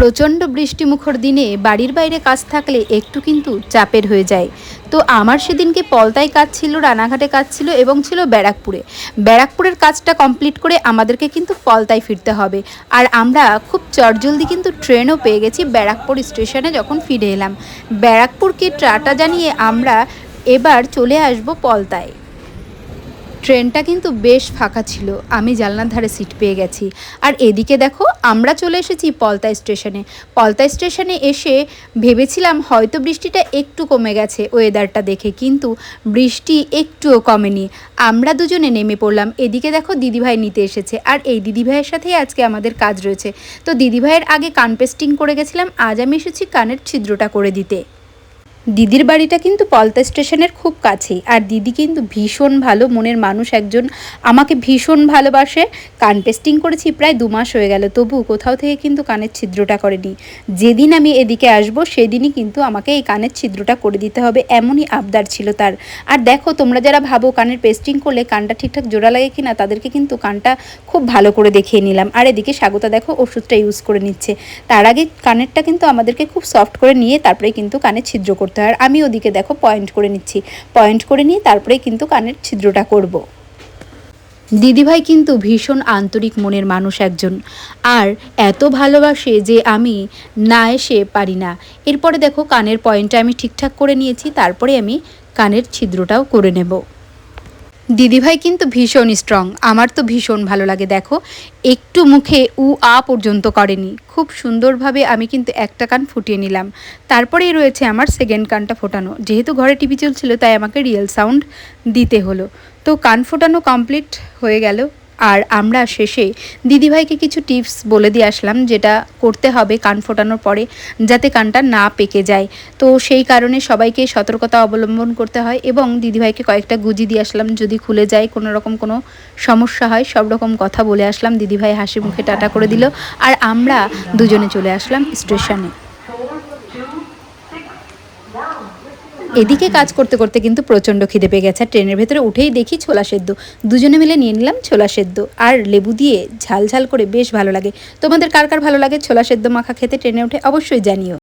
প্রচণ্ড বৃষ্টিমুখর দিনে বাড়ির বাইরে কাজ থাকলে একটু কিন্তু চাপের হয়ে যায়। তো আমার সেদিনকে পলতায় কাজ ছিল, রানাঘাটে কাজ ছিল এবং ছিল ব্যারাকপুরে। ব্যারাকপুরের কাজটা কমপ্লিট করে আমাদেরকে কিন্তু পলতায় ফিরতে হবে। আর আমরা খুব চটজলদি কিন্তু ট্রেনও পেয়ে গেছি ব্যারাকপুর স্টেশনে যখন ফিরে এলাম। ব্যারাকপুরকে ট্রাটা জানিয়ে আমরা এবার চলে আসব পলতায়। ট্রেনটা কিন্তু বেশ ফাঁকা ছিল। আমি জানলার ধারে সিট পেয়ে গেছি। আর এদিকে দেখো, আমরা চলে এসেছি পলতা স্টেশনে। পলতা স্টেশনে এসে ভেবেছিলাম হয়তো বৃষ্টিটা একটু কমে গেছে ওয়েদারটা দেখে, কিন্তু বৃষ্টি একটুও কমেনি। আমরা দুজনে নেমে পড়লাম। এদিকে দেখো দিদিভাই নিতে এসেছে। আর এই দিদিভাইয়ের সাথেই আজকে আমাদের কাজ রয়েছে। তো দিদিভাইয়ের আগে কান পেস্টিং করে গেছিলাম। আজ আমি এসেছি কানের ছিদ্রটা করে দিতে। দিদির বাড়িটা কিন্তু পলতা স্টেশনের খুব কাছেই। আর দিদি কিন্তু ভীষণ ভালো মনের মানুষ একজন। আমাকে ভীষণ ভালোবাসে। কান পেস্টিং করেছি প্রায় দু মাস হয়ে গেল। তবু কোথাও থেকে কিন্তু কানের ছিদ্রটা করেনি। যেদিন আমি এদিকে আসব, সেদিনই কিন্তু আমাকে এই কানের ছিদ্রটা করে দিতে হবে। এমনই আবদার ছিল তার। আর দেখো, তোমরা যারা ভাবো কানের পেস্টিং করলে কানটা ঠিকঠাক জোড়া লাগে কিনা, তাদেরকে কিন্তু কানটা খুব ভালো করে দেখিয়ে নিলাম। আর এদিকে স্বাগতা দেখো, ওষুধটা ইউজ করে নিচ্ছে। তার আগে কানেরটা কিন্তু আমাদেরকে খুব সফট করে নিয়ে তারপরে কিন্তু কানে ছিদ্র করতে আর আমি ওদিকে দেখো পয়েন্ট করে নিচ্ছি। পয়েন্ট করে নিয়ে তারপরে কিন্তু কানের ছিদ্রটা করব। দিদিভাই কিন্তু ভীষণ আন্তরিক মনের মানুষ একজন। আর এত ভালোবাসে যে আমি না এসে পারি না। এরপরে দেখো কানের পয়েন্টটা আমি ঠিকঠাক করে নিয়েছি, তারপরে আমি কানের ছিদ্রটাও করে নেব। দিদিভাই কিন্তু ভীষণ স্ট্রং আমার তো ভীষণ ভালো লাগে, দেখো। একটু মুখে উ, আ পর্যন্ত করেনি। খুব সুন্দরভাবে আমি কিন্তু একটা কান ফুটিয়ে নিলাম। তারপরেই রয়েছে আমার সেকেন্ড কানটা ফোটানো। যেহেতু ঘরে টিভি চলছিল, তাই আমাকে রিয়েল সাউন্ড দিতে হলো। তো কান ফোটানো কমপ্লিট হয়ে গেল। আর আমরা শেষে দিদিভাইকে কিছু টিপস বলে দিয়ে আসলাম, যেটা করতে হবে কান ফোটানোর পরে, যাতে কানটা না পেকে যায়। তো সেই কারণে সবাইকে সতর্কতা অবলম্বন করতে হয় এবং দিদিভাইকে কয়েকটা গুজি দিয়ে আসলাম, যদি খুলে যায়, কোনো রকম কোনো সমস্যা হয়, সব রকম কথা বলে আসলাম। দিদিভাই হাসি মুখে টাটা করে দিল। আর আমরা দুজনে চলে আসলাম স্টেশনে। এদিকে কাজ করতে করতে কিন্তু প্রচণ্ড খিদে পেয়ে গেছে। ট্রেনের ভেতরে উঠেই দেখি ছোলা সেদ্ধ। দুজনে মিলে নিয়ে নিলাম ছোলা সেদ্ধ। আর লেবু দিয়ে ঝাল ঝাল করে বেশ ভালো লাগে। তোমাদের কার কার ভালো লাগে ছোলা সেদ্ধ মাখা খেতে? ট্রেনে উঠে অবশ্যই জানিও।